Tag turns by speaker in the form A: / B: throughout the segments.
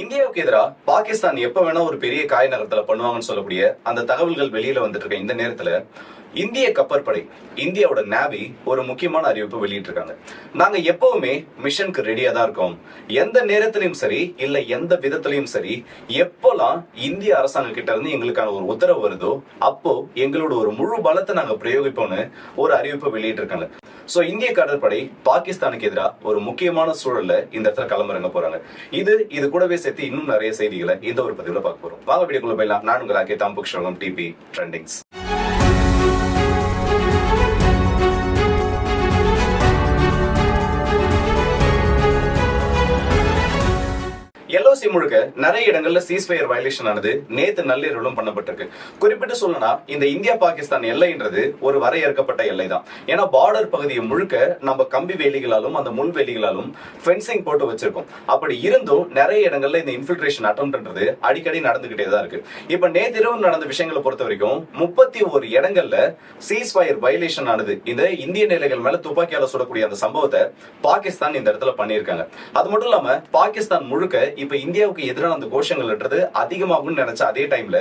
A: இந்தியாவுக்கு எதிராக பாகிஸ்தான் எப்ப வேணா ஒரு பெரிய காய் நகரத்துல பண்ணுவாங்கன்னு சொல்லக்கூடிய அந்த தகவல்கள் வெளியில வந்துட்டு இருக்க இந்த நேரத்துல இந்திய கப்பற்படை இந்தியாவோட நேவி ஒரு முக்கியமான அறிவிப்பு வெளியிட்டிருக்காங்க. நாங்க எப்பவுமே மிஷனுக்கு ரெடியா தான் இருக்கோம். எந்த நேரத்திலையும் சரி இல்ல எந்த விதத்திலையும் சரி எப்போலாம் இந்திய அரசாங்க கிட்ட இருந்து எங்களுக்கான ஒரு உத்தரவு வருதோ அப்போ எங்களோட ஒரு முழு பலத்தை நாங்க பிரயோகிப்போம்னு ஒரு அறிவிப்பு வெளியிட்டிருக்காங்க. சோ இந்திய கடற்படை பாகிஸ்தானுக்கு எதிராக ஒரு முக்கியமான சூழல்ல இந்த இடத்துல களமிறங்க போறாங்க. இது இது கூடவே சேர்த்து இன்னும் நிறைய செய்திகளை இந்த ஒரு பதிவுல பார்க்க போறோம். வாங்க வீடியோக்குள்ள போயிடலாம். நான் உங்கள் தாம்புக் டிபி ட்ரெண்டிங்ஸ் எல்ஓசி முழுக்க நிறைய இடங்கள்ல சீஸ்ஃபயர் வயலேஷன் ஆனது நேத்து நள்ளிரவிலும் பண்ணப்பட்டிருக்கு. குறிப்பிட்டு சொல்லனா இந்த இந்தியா பாகிஸ்தான் எல்லைன்றது ஒரு வரையறுக்கப்பட்ட எல்லை தான் ஏன்னா பார்டர் பகுதியை முழுக்க நம்ம கம்பி வேலிகளாலும் அந்த முள் வேலிகளாலும் ஃபென்சிங் போட்டு வச்சிருக்கோம். அப்படி இருந்தும் நிறைய இடங்கள்ல இந்த இன்ஃபில்ட்ரேஷன் அட்டம்ன்றது அடிக்கடி நடந்துகிட்டே தான் இருக்கு. இப்ப நேத்திரவு நடந்த விஷயங்களை பொறுத்த வரைக்கும் முப்பத்தி ஒரு இடங்கள்ல சீஸ்ஃபயர் வயலேஷன் ஆனது இந்த இந்திய நிலைகள் மேல துப்பாக்கியால சுடக்கூடிய அந்த சம்பவத்தை பாகிஸ்தான் இந்த இடத்துல பண்ணியிருக்காங்க. அது மட்டும் இல்லாம பாகிஸ்தான் முழுக்க இப்ப இந்தியாவுக்கு எதிரான அந்த கோஷங்கள்ன்றது அதிகமாகும்னு நினைச்ச அதே டைம்ல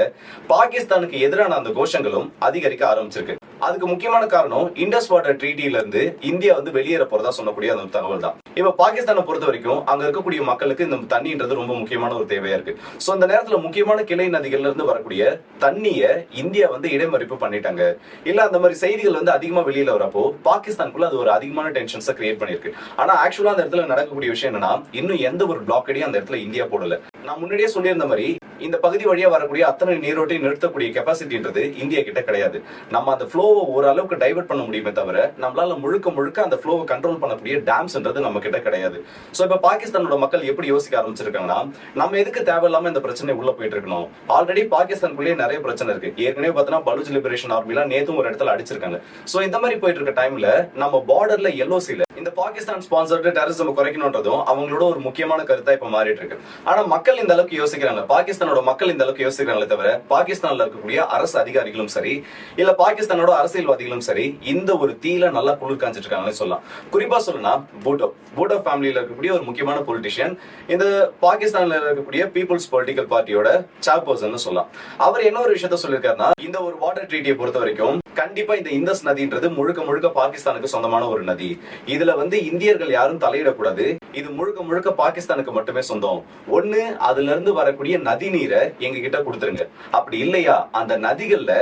A: பாகிஸ்தானுக்கு எதிரான அந்த கோஷங்களும் அதிகரிக்க ஆரம்பிச்சிருக்கு. அதுக்கு முக்கியமான காரணம் இண்டஸ் வாட்டர் ட்ரீட்டில இருந்து இந்தியா வந்து வெளியேற போறதா சொல்லக்கூடிய அந்த தகவல் தான் இப்ப பாகிஸ்தானை பொறுத்த வரைக்கும் அங்க இருக்கக்கூடிய மக்களுக்கு இந்த தண்ணின்றது ரொம்ப முக்கியமான ஒரு தேவையா இருக்கு. சோ அந்த நேரத்துல முக்கியமான கிளை நதிகள்ல இருந்து வரக்கூடிய தண்ணிய இந்தியா வந்து இடைமறிப்பு பண்ணிட்டாங்க. இல்ல அந்த மாதிரி செய்திகள் வந்து அதிகமா வெளியில வரப்போ பாகிஸ்தானுக்குள்ள அது ஒரு அதிகமான டென்ஷன்ஸை கிரியேட் பண்ணிருக்கு ஆனா ஆக்சுவலா அந்த இடத்துல நடக்கக்கூடிய விஷயம் என்னன்னா இன்னும் எந்த ஒரு பிளாக்கடையும் அந்த இடத்துல இந்தியா போடல. நான் முன்னாடியே சொல்லியிருந்த மாதிரி இந்த பகுதி வழியா வரக்கூடிய அத்தனை நீரோட்டையும் நிறுத்தக்கூடிய கெப்பாசிட்டின்றது இந்தியா கிட்ட கிடையாது. நம்ம அந்த ஃப்ளோவை ஓரளவுக்கு டைவர்ட் பண்ண முடியுமே தவிர நம்மளால முழுக்க முழுக்க அந்த ஃப்ளோவை கண்ட்ரோல் பண்ணக்கூடிய டேம்ஸ்ன்றது நம்ம கிட்ட கிடையாது. ஸோ இப்ப பாகிஸ்தானோட மக்கள் எப்படி யோசிக்க ஆரம்பிச்சிருக்காங்கன்னா நம்ம எதுக்கு தேவையில்லாம இந்த பிரச்சனை உள்ள போயிட்டு இருக்கணும்? ஆல்ரெடி பாகிஸ்தானுக்குள்ளேயே நிறைய பிரச்சனை இருக்கு. ஏற்கனவே பார்த்தீங்கன்னா பலூஜ் லிபரேஷன் ஆர்மிலாம் நேத்தும் ஒரு இடத்துல அடிச்சிருக்காங்க. ஸோ இந்த மாதிரி போயிட்டு இருக்க டைம்ல நம்ம பார்டர்ல எல்ஓசில இந்த பாகிஸ்தான் ஸ்பான்சர்டு டெரரிசம் குறைக்கணும்ன்றதும் அவங்களோட ஒரு முக்கியமான கருத்தா இப்ப மாறிட்டு இருக்கு. ஆனா மக்கள் இந்த அளவுக்கு யோசிக்கிறாங்க. பாகிஸ்தானோட மக்கள் இந்த அளவுக்கு யோசிக்கிறாங்களே தவிர பாகிஸ்தான்ல இருக்கக்கூடிய அரசு அதிகாரிகளும் சரி இல்ல பாகிஸ்தானோட அரசியல்வாதிகளும் சரி இந்த ஒரு தீல நல்லா குளிர் காஞ்சிட்டு இருக்காங்கன்னு சொல்லலாம். குறிப்பா சொல்லணும்னா பூட்டோ. பூட்டோ ஃபேமிலியில இருக்கக்கூடிய ஒரு முக்கியமான பொலிட்டிஷியன் இந்த பாகிஸ்தான்ல இருக்கக்கூடிய பீப்புள்ஸ் பொலிட்டிக்கல் பார்ட்டியோட சேர்பர்சன் சொல்லலாம். அவர் என்ன ஒரு விஷயத்த சொல்லியிருக்காருன்னா இந்த ஒரு வாட்டர் ட்ரீட்டியை பொறுத்த வரைக்கும் கண்டிப்பா இந்த இந்தஸ் நதின்றது முழுக்க முழுக்க பாகிஸ்தானுக்கு சொந்தமான ஒரு நதி. இதுல வந்து இந்தியர்கள் யாரும் தலையிடக்கூடாது. இது முழுக்க முழுக்க பாகிஸ்தானுக்கு மட்டுமே சொந்தம். ஒண்ணு அதுல இருந்து வரக்கூடிய நதி நீரை எங்க கிட்ட கொடுத்துருங்க. அப்படி இல்லையா? அந்த நதிகள்ல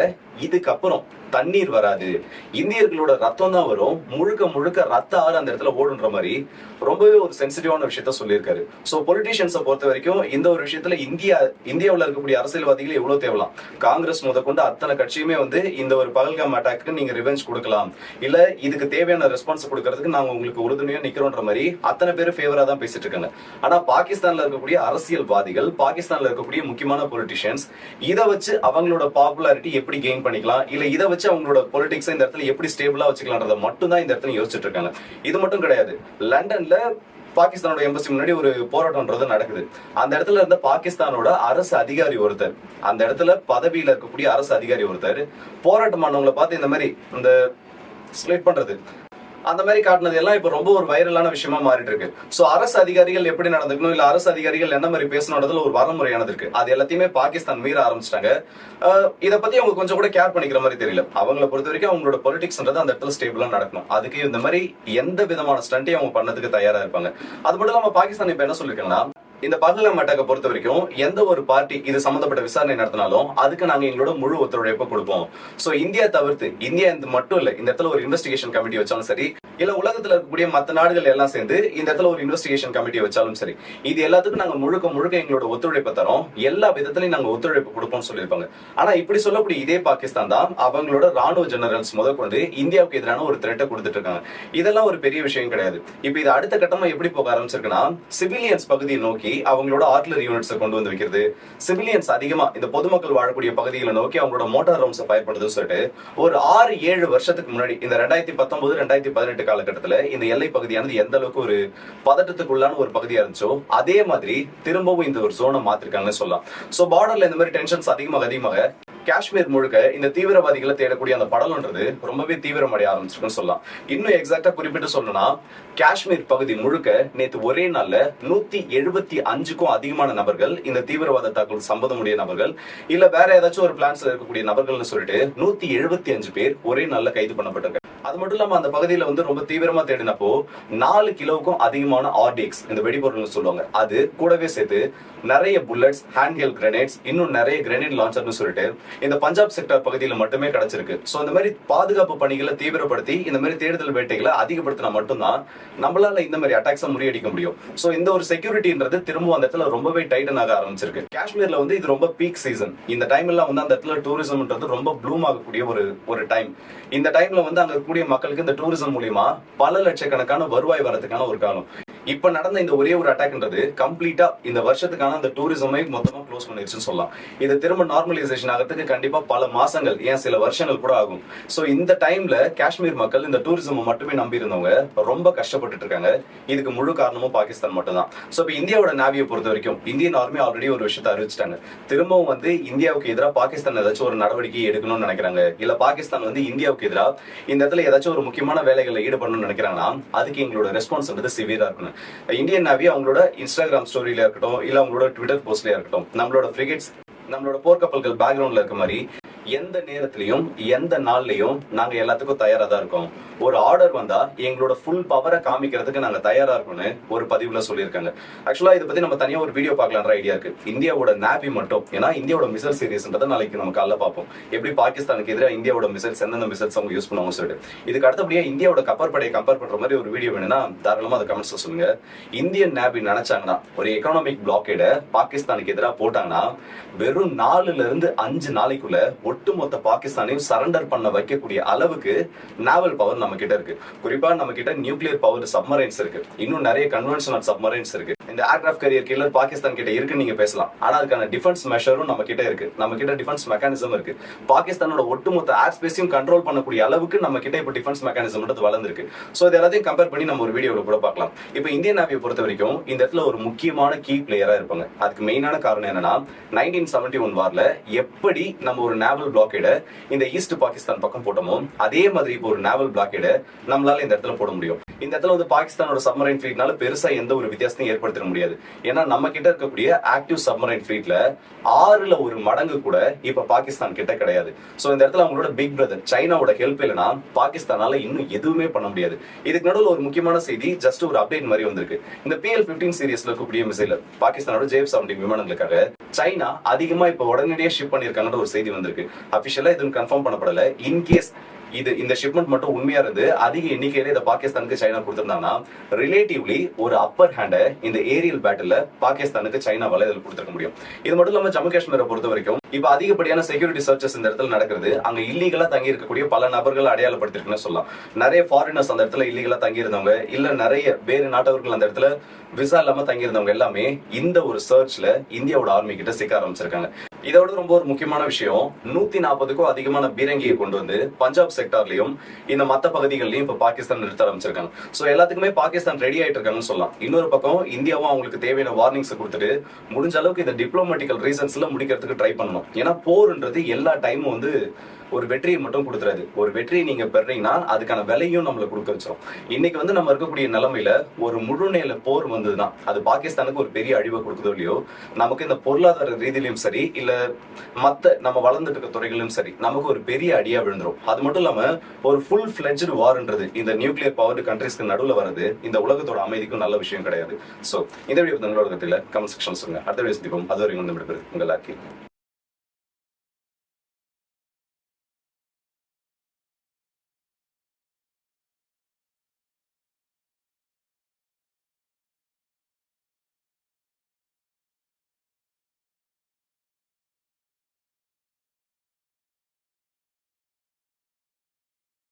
A: இதுக்கப்புறம் தண்ணீர் வராது. இந்தியர்களோட ரத்தம் தான் வரும். முழுக்க முழுக்க ரத்த ஆறு அந்த இடத்துல ஓடுன்ற மாதிரி ரொம்பவே ஒரு சென்சிட்டிவான விஷயத்த சொல்லியிருக்காரு. சோ பொலிட்டிஷியன்ஸை பொறுத்த வரைக்கும் இந்த ஒரு விஷயத்துல இந்தியா இந்தியாவுல இருக்கக்கூடிய அரசியல்வாதிகள் எவ்வளவு தேவலாம். காங்கிரஸ் முதற்கொண்டு அத்தனை கட்சியுமே வந்து இந்த ஒரு பகல்காம் அட்டாக்கு நீங்க ரிவெஞ்ச் கொடுக்கலாம். இல்ல இதுக்கு தேவையான ரெஸ்பான்ஸ் கொடுக்கறதுக்கு நாங்க உங்களுக்கு உறுதுணையா நிக்கிறோன்ற மாதிரி அத்தனை பேர் ஃபேவரா தான் பேசிட்டு இருக்காங்க. ஆனா பாகிஸ்தான்ல இருக்கக்கூடிய அரசியல்வாதிகள் பாகிஸ்தான்ல இருக்கக்கூடிய முக்கியமான பொலிட்டிஷியன்ஸ் இதை வச்சு அவங்களோட பாப்புலாரிட்டி எப்படி கெயின் பண்ணிக்கலாம். இல்ல இதை வச்சு அவங்களோட பொலிட்டிக்ஸ் இந்த இடத்துல எப்படி ஸ்டேபிளா வச்சுக்கலாம்ன்றத மட்டும் தான் இந்த இடத்துல யோசிச்சுட்டு இருக்காங்க. இது மட்டும் கிடையாது. லண்டன்ல பாகிஸ்தானோட எம்பசி முன்னாடி ஒரு போராட்டம்ன்றது நடக்குது. அந்த இடத்துல இருந்த பாகிஸ்தானோட அரசு அதிகாரி ஒருத்தர். அந்த இடத்துல பதவியில இருக்கக்கூடிய அரசு அதிகாரி ஒருத்தர். போராட்டம் பண்ணவங்களை பார்த்து இந்த மாதிரி இந்த ஸ்லேட் பண்றது. அந்த மாதிரி காட்டினது எல்லாம் இப்போ ரொம்ப ஒரு வைரலான விஷயமா மாறிட்டு இருக்கு சோ அரசு அதிகாரிகள் எப்படி நடந்துக்கணும்? இல்ல அரசு அதிகாரிகள் என்ன மாதிரி பேசணுன்றதுல ஒரு வரமுறையானது இருக்கு. அது எல்லாத்தையுமே பாகிஸ்தான் மீற ஆரம்பிச்சிட்டாங்க. இதை பத்தி அவங்க கொஞ்சம் கூட கேர் பண்ணிக்கிற மாதிரி தெரியல. அவங்கள பொறுத்த வரைக்கும் அவங்களோட பொலிட்டிக்ஸ்ன்றது அந்த இடத்துல ஸ்டேபிளா நடக்கணும். அதுக்கு இந்த மாதிரி எந்த விதமான ஸ்டண்ட்டையும் அவங்க பண்ணதுக்கு தயாரா இருப்பாங்க. அது மட்டும் இல்லாம பாகிஸ்தான் இப்போ என்ன சொல்லியிருக்காங்கன்னா இந்த பகலம் அட்டாக்கை பொறுத்த வரைக்கும் எந்த ஒரு பார்ட்டி இது சம்பந்தப்பட்ட விசாரணை நடத்தினாலும் அதுக்கு நாங்க எங்களோட முழு ஒத்துழைப்பு கொடுப்போம். சோ இந்தியா தவிர்த்து இந்தியா இந்த மட்டும் இல்ல இந்த இடத்துல ஒரு இன்வெஸ்டிகேஷன் கமிட்டி வச்சாலும் சரி இல்ல உலகத்துல இருக்கக்கூடிய மத்த நாடுகள் எல்லாம் சேர்ந்து இந்த இடத்துல ஒரு இன்வெஸ்டிகேஷன் கமிட்டி வச்சாலும் சரி இது எல்லாத்துக்கும் நாங்க முழுக்க முழுக்க எங்களோட ஒத்துழைப்பு தரோம். எல்லா விதத்திலையும் நாங்க ஒத்துழைப்பு கொடுப்போம் சொல்லியிருப்பாங்க. ஆனா இப்படி சொல்லக்கூடிய இதே பாகிஸ்தான் தான் அவங்களோட ராணுவ ஜெனரல்ஸ் முதற்கொண்டு இந்தியாவுக்கு எதிரான ஒரு த்ரெட்டை கொடுத்துட்டு இருக்காங்க இதெல்லாம் ஒரு பெரிய விஷயம் கிடையாது. இப்ப இது அடுத்த கட்டமா எப்படி போக ஆரம்பிச்சிருக்குன்னா சிவிலியன்ஸ் பகுதியை நோக்கி அவங்களோட ஆர்ட்லரி யூனிட்ஸை கொண்டு வந்து வைக்கிறது. சிவிலியன்ஸ் அதிகமா இந்த பொதுமக்கள் வாழக்கூடிய பகுதிகளை நோக்கி அவங்களோட மோட்டார் ரவுண்ட்ஸை பயன்படுத்துன்னு சொல்லிட்டு ஒரு ஆறு ஏழு வருஷத்துக்கு முன்னாடி இந்த ரெண்டாயிரத்தி பத்தொன்பது ரெண்டாயிரத்தி பதினெட்டு காலகட்டத்துல இந்த எல்லை பகுதியானது எந்த அளவுக்கு ஒரு பதட்டத்துக்குள்ளான ஒரு பகுதியா இருந்துச்சோ அதே மாதிரி திரும்பவும் இந்த ஒரு சோனை மாத்திருக்காங்கன்னு சொல்லலாம். சோ பார்டர்ல இந்த மாதிரி டென்ஷன்ஸ் அதிகமாக அதிகமாக காஷ்மீர் முழுக்க இந்த தீவிரவாதிகளை தேடக்கூடிய அந்த படலன்றது ரொம்பவே தீவிரமடைய ஆரம்பிச்சிருக்குன்னு சொல்லலாம். இன்னும் எக்ஸாக்டா குறிப்பிட்டு சொல்லணும்னா காஷ்மீர் பகுதி முழுக்க நேத்து ஒரே நாள்ல நூத்தி எழுபத்தி அஞ்சுக்கும் அதிகமான நபர்கள் இந்த தீவிரவாத தாக்குதல் சம்பந்தமுடைய நபர்கள் இல்ல வேற ஏதாச்சும் ஒரு பிளான்ஸ்ல இருக்கக்கூடிய நபர்கள்னு சொல்லிட்டு நூத்தி எழுபத்தி அஞ்சு பேர் ஒரே நாள்ல கைது பண்ணப்பட்டிருக்காங்க அது மட்டும் இல்லாம அந்த பகுதியில வந்து ரொம்ப தீவிரமா தேடினப்போ நாலு கிலோவுக்கும் அதிகமான ஆர்டிஎக்ஸ் இந்த வெடிபொருள் சொல்லுவாங்க அது கூடவே சேர்த்து நிறைய புல்லட்ஸ் ஹேண்ட்ஹெல் கிரனேட்ஸ் இன்னும் நிறைய கிரனேட் லான்ச்சர்னு சொல்லிட்டு இந்த பஞ்சாப் செக்டர் பகுதியில் மட்டுமே கிடைச்சிருக்கு. ஸோ இந்த மாதிரி பாதுகாப்பு பணிகளை தீவிரப்படுத்தி இந்த மாதிரி தேடுதல் வேட்டைகளை அதிகப்படுத்தினா மட்டும்தான் நம்மளால இந்த மாதிரி அட்டாக்ஸை முறியடிக்க முடியும். சோ இந்த ஒரு செக்யூரிட்டின்றது திரும்ப அந்த இடத்துல ரொம்பவே டைட்டன் ஆக ஆரம்பிச்சிருக்கு. காஷ்மீர்ல வந்து இது ரொம்ப பீக் சீசன் இந்த டைம் எல்லாம் வந்து அந்த இடத்துல டூரிசம்ன்றது ரொம்ப ப்ளூம் ஆகக்கூடிய ஒரு ஒரு டைம் இந்த டைம்ல வந்து அங்க இருக்கக்கூடிய மக்களுக்கு இந்த டூரிசம் மூலியமா பல லட்சக்கணக்கான வருவாய் வரதுக்கான ஒரு காலம். இப்ப நடந்த இந்த ஒரே ஒரு அட்டாக்ன்றது கம்ப்ளீட்டா இந்த வருஷத்துக்கான அந்த டூரிசமே மொத்தமா க்ளோஸ் பண்ணிருச்சுன்னு சொல்லலாம். இது திரும்ப நார்மலைசேஷன் ஆகிறதுக்கு கண்டிப்பா பல மாசங்கள் ஏன் சில வருஷங்கள் கூட ஆகும். சோ இந்த டைம்ல காஷ்மீர் மக்கள் இந்த டூரிசம் மட்டுமே நம்பி இருந்தவங்க ரொம்ப கஷ்டப்பட்டுட்டு இருக்காங்க. இதுக்கு முழு காரணமும் பாகிஸ்தான் மட்டும்தான். சோ இப்ப இந்தியாவோட நாவியை பொறுத்த வரைக்கும் இந்தியன் ஆர்மி ஆல்ரெடி ஒரு விஷயத்தை அறிவிச்சிட்டாங்க. திரும்பவும் வந்து இந்தியாவுக்கு எதிராக பாகிஸ்தான் ஏதாச்சும் ஒரு நடவடிக்கை எடுக்கணும்னு நினைக்கிறாங்க. இல்ல பாகிஸ்தான் வந்து இந்தியாவுக்கு எதிராக இந்த இடத்துல ஏதாச்சும் ஒரு முக்கியமான வேலைகளில் ஈடுபடணும்னு நினைக்கிறாங்கன்னா அதுக்கு எங்களோட ரெஸ்பான்ஸ் வந்து சிவியரா இருக்கணும். இந்தியன் நாவி அவங்களோட இன்ஸ்டாகிராம் ஸ்டோரியில இருக்கட்டும் இல்ல அவங்களோட ட்விட்டர் போஸ்ட்லயா இருக்கட்டும் நம்மளோட ஃப்ரிகேட்ஸ் நம்மளோட போர்க்கப்பல்கள் பேக்ரவுண்ட்ல இருக்க மாதிரி எந்த நேரத்திலையும் எந்த நாள்லயும் நாங்க எல்லாத்துக்கும் தயாரா தான் இருக்கோம். ஒரு ஆர்டர் வந்தா எங்களோட ஃபுல் பவரை காமிக்கிறதுக்கு நாங்க தயாரா இருக்கோம்னு ஒரு பதிவுல சொல்லியிருக்காங்க. ஆக்சுவலா இதை பத்தி நம்ம தனியா ஒரு வீடியோ பார்க்கலான்ற ஐடியா இருக்கு. இந்தியாவோட நேபி மட்டும் ஏன்னா இந்தியாவோட மிசைல் சீரிஸ்ன்றதை நாளைக்கு நம்ம காலைல பார்ப்போம். எப்படி பாகிஸ்தானுக்கு எதிராக இந்தியாவோட மிசைல்ஸ் எந்தெந்த மிசைல்ஸ் அவங்க யூஸ் பண்ணுவாங்க சொல்லிட்டு. இதுக்கு அடுத்தபடியா இந்தியாவோட கப்பற்படையை கம்பேர் பண்ற மாதிரி ஒரு வீடியோ வேணும்னா தாராளமா அதை கமெண்ட்ஸ் சொல்லுங்க. இந்தியன் நாபி நினைச்சாங்கன்னா ஒரு எக்கனாமிக் பிளாக்கேட பாகிஸ்தானுக்கு எதிராக போட்டாங்கன்னா வெறும் நாலுல இருந்து அஞ்சு நாளைக்குள்ள ஒட்டுமொத்த பாகிஸ்தானையும் சரண்டர் பண்ண வைக்கக்கூடிய அளவுக்கு நாவல் பவர் நம்ம கிட்ட இருக்கு. குறிப்பா நம்ம கிட்ட நியூக்ளியர் பவர் சப்மரைன்ஸ் இருக்கு. இன்னும் நிறைய கன்வென்ஷனல் சப்மரைன்ஸ் இருக்கு. இந்த ஏர்கிராஃப்ட் கரியர் கில்லர் பாகிஸ்தான் கிட்ட இருக்குன்னு நீங்க பேசலாம். ஆனா அதுக்கான டிஃபென்ஸ் மெஷரும் நம்ம கிட்ட இருக்கு. நம்ம கிட்ட டிஃபென்ஸ் மெக்கானிசம் இருக்கு. பாகிஸ்தானோட ஒட்டுமொத்த ஏர் ஸ்பேஸையும் கண்ட்ரோல் பண்ணக்கூடிய அளவுக்கு நம்ம கிட்ட இப்போ டிஃபென்ஸ் மெக்கானிசம் வளர்ந்துருக்கு. சோ இது எல்லாத்தையும் கம்பேர் பண்ணி நம்ம ஒரு வீடியோவில் கூட பார்க்கலாம். இப்போ இந்தியன் நாவியை பொறுத்த வரைக்கும் இந்த இடத்துல ஒரு முக்கியமான கீ பிளேயரா இருப்பாங்க. அதுக்கு மெயினான காரணம் என்னன்னா நைன்டீன் செவன்டி ஒன் வார்ல எப்படி நம்ம ஒரு நேவல் பிளாக்கேட இந்த ஈஸ்ட் பாகிஸ்தான் பக்கம் போட்டோமோ அதே மாதிரி இப்போ ஒரு நேவல் பிளாக்கேட நம்மளால இந்த இடத்துல போட முடியும். இந்த இடத்துல வந்து பாகிஸ்தானோட சப்மரைன் ஃபிளீட்னால பெருசா எந்த ஒரு வித்தியாசத்தையும் ஏற்படுத்த முடியாது. ஏன்னா நம்ம கிட்ட இருக்கக்கூடிய ஆக்டிவ் சப்மரைன் ஃபிளீட்ல ஆறுல ஒரு மடங்கு கூட இப்ப பாகிஸ்தான் கிட்ட கிடையாது. சோ இந்த இடத்துல அவங்களோட பிக் பிரதர் சைனாவோட ஹெல்ப் இல்லைன்னா பாகிஸ்தானால இன்னும் எதுவுமே பண்ண முடியாது. இதுக்கு நடுவில் ஒரு முக்கியமான செய்தி ஜஸ்ட் ஒரு அப்டேட் மாதிரி வந்திருக்கு. இந்த பிஎல் பிப்டீன் சீரியஸ்ல இருக்கக்கூடிய மிசைல் பாகிஸ்தானோட ஜேப் செவன்டீன் விமானங்களுக்காக சைனா அதிகமா இப்ப உடனடியாக ஷிப் பண்ணிருக்காங்கன்ற ஒரு செய்தி வந்திருக்கு. அபிஷியலா எதுவும் கன்ஃபார்ம் பண்ணப்படல. இன்கேஸ் இது இந்த ஷிப்மெண்ட் மட்டும் உண்மையா இருந்து அதிக எண்ணிக்கையில இதை பாகிஸ்தானுக்கு சைனா கொடுத்திருந்தாங்கன்னா ரிலேட்டிவ்லி ஒரு அப்பர் ஹேண்டை இந்த ஏரியல் பேட்டில் பாகிஸ்தானுக்கு சைனாவால இதில் கொடுத்துருக்க முடியும். இது மட்டும் இல்லாம ஜம்மு காஷ்மீரை பொறுத்த வரைக்கும் இப்ப அதிகப்படியான செக்யூரிட்டி சர்ச்சஸ் இந்த இடத்துல நடக்கிறது. அங்க இல்லீகலா தங்கி இருக்கக்கூடிய பல நபர்கள் அடையாளப்படுத்திருக்குன்னு சொல்லலாம். நிறைய ஃபாரினர்ஸ் அந்த இடத்துல இல்லீகலா தங்கி இருந்தவங்க இல்ல நிறைய வேறு நாட்டவர்கள் அந்த இடத்துல விசா இல்லாம தங்கி இருந்தவங்க எல்லாமே இந்த ஒரு சர்ச்ல இந்தியாவோட ஆர்மி கிட்ட சிக்க ஆரம்பிச்சிருக்காங்க. இதோட ரொம்ப ஒரு முக்கியமான விஷயம் நூத்தி நாற்பதுக்கும் அதிகமான பீரங்கியை கொண்டு வந்து பஞ்சாப் செக்டார்லயும் இந்த மத்த பகுதிகள்லயும் இப்ப பாகிஸ்தான் நிறுத்த ஆரம்பிச்சிருக்காங்க. சோ எல்லாத்துக்குமே பாகிஸ்தான் ரெடி ஆயிட்டு இருக்காங்கன்னு சொல்லலாம். இன்னொரு பக்கம் இந்தியாவும் அவங்களுக்கு தேவையான வார்னிங்ஸ் கொடுத்துட்டு முடிஞ்ச அளவுக்கு இந்த டிப்ளமேட்டிக்கல் ரீசன்ஸ்ல முடிக்கிறதுக்கு ட்ரை பண்ணணும். ஏன்னா போர்ன்றது எல்லா டைமும் வந்து ஒரு வெற்றியை மட்டும் கொடுத்துறாது ஒரு வெற்றியை நீங்க பெறீங்கன்னா அதுக்கான விலையும் நம்மள கொடுக்க வச்சோம் இன்னைக்கு வந்து நம்ம இருக்கக்கூடிய நிலைமையில ஒரு முழு போர் வந்ததுதான் அது பாகிஸ்தானுக்கு ஒரு பெரிய அழிவை கொடுக்குதோ இல்லையோ நமக்கு இந்த பொருளாதார ரீதியிலும் சரி இல்ல மத்த நம்ம வளர்ந்துட்டு இருக்க துறைகளிலும் சரி நமக்கு ஒரு பெரிய அடியா விழுந்துரும். அது மட்டும் இல்லாம ஒரு ஃபுல் ஃபிளெஜ்டு வார்ன்றது இந்த நியூக்ளியர் பவர் கண்ட்ரிஸ்க்கு நடுவுல வரது இந்த உலகத்தோட அமைதிக்கும் நல்ல விஷயம் கிடையாது. சோ இந்த வீடியோ உங்களோட கருத்துல கமெண்ட் செக்ஷன் சொல்லுங்க. அடுத்த வீடியோ சந்திப்போம். அது வரைக்கும் வந்து விடுபடுது உங்கள் லாக்கி